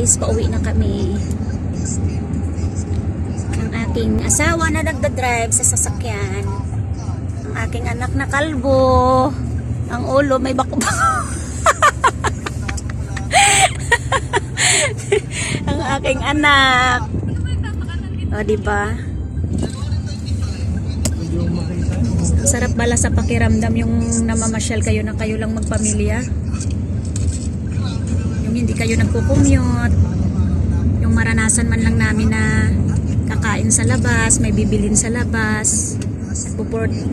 guys, pauwi na kami. Ang aking asawa na nagda-drive sa sasakyan. Ang aking anak na kalbo. Ang ulo may bako-bako. Ang aking anak. O, di ba? Ang sarap bala sa pakiramdam yung namamasyal kayo na kayo lang magpamilya. Yung hindi kayo nagko-commute. Yung maranasan man lang namin na kakain sa labas, may bibilin sa labas.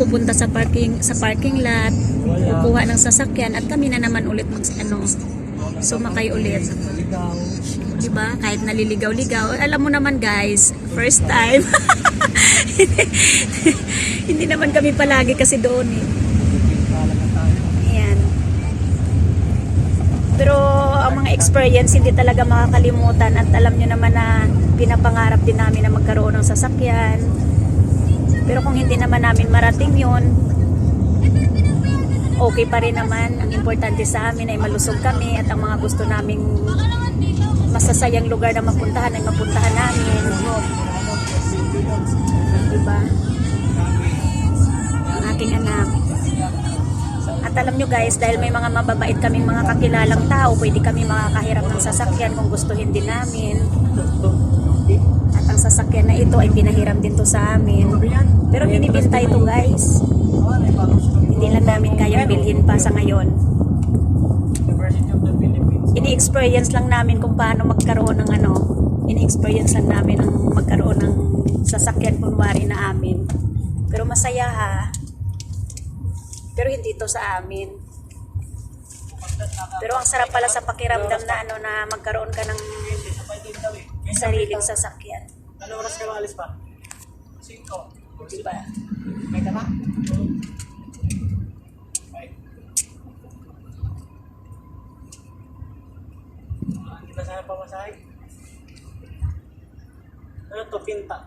Pupunta sa parking sa parking lot, kukuha ng sasakyan at kami na naman ulit mag ano, sumakay ulit. 'Di ba? Kahit naliligaw-ligaw. Alam mo naman guys, first time. hindi naman kami palagi kasi doon eh. Ayan. Pero ang mga experience hindi talaga makakalimutan at alam nyo naman na pinapangarap din namin na magkaroon ng sasakyan. Pero kung hindi naman namin marating yun, okay pa rin naman. Ang importante sa amin ay malusog kami at ang mga gusto naming masasayang lugar na mapuntahan ay mapuntahan namin. Alam nyo guys, dahil may mga mababait kaming mga kakilalang tao, pwede kami makakahiram ng sasakyan kung gustuhin din namin. At ang sasakyan na ito ay pinahiram din to sa amin. Pero binibinta ito guys. Hindi lang namin kayang bilhin pa sa ngayon. Ini-experience lang namin kung paano magkaroon ng ano, ini-experience lang namin ang magkaroon ng sasakyan kunwari na amin. Pero masaya ha. Pero hindi to sa amin. Pero ang sarap pala sa pakiramdam na ano na magkaroon ka ng sariling sasakyan. Ano oras ka maalis pa? Cinco. Diba? May tama? Hindi ba sana pamasahe? Ano to, pinta?